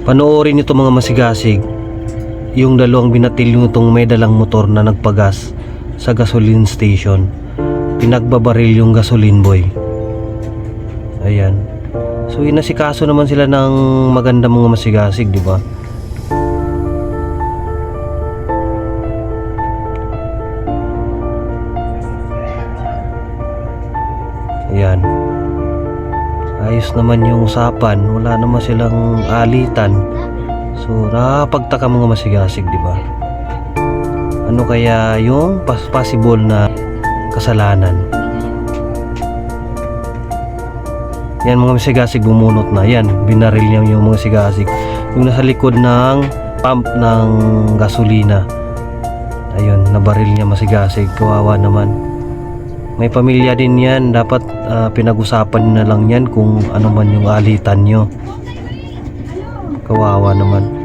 Panoorin nito mga masigasig. Yung dalawang binatilyo itong may dalang motor na nagpagas sa gasoline station. Pinagbabaril yung gasoline boy. Ayan. So inasikaso naman sila ng maganda mga masigasig, di ba? Ayan. Ayos naman yung usapan. Wala naman silang alitan. So, nakapagtaka mga masigasig, di ba? Ano kaya yung possible na kasalanan? Yan mga masigasig bumunot na. Yan, binaril niya yung mga sigasig. Yung nasa likod ng pump ng gasolina. Ayun, nabaril niya masigasig. Kawawa naman. May pamilya din yan. Dapat ah, pinag-usapan na lang yan kung ano man yung alitan nyo. Kawawa naman.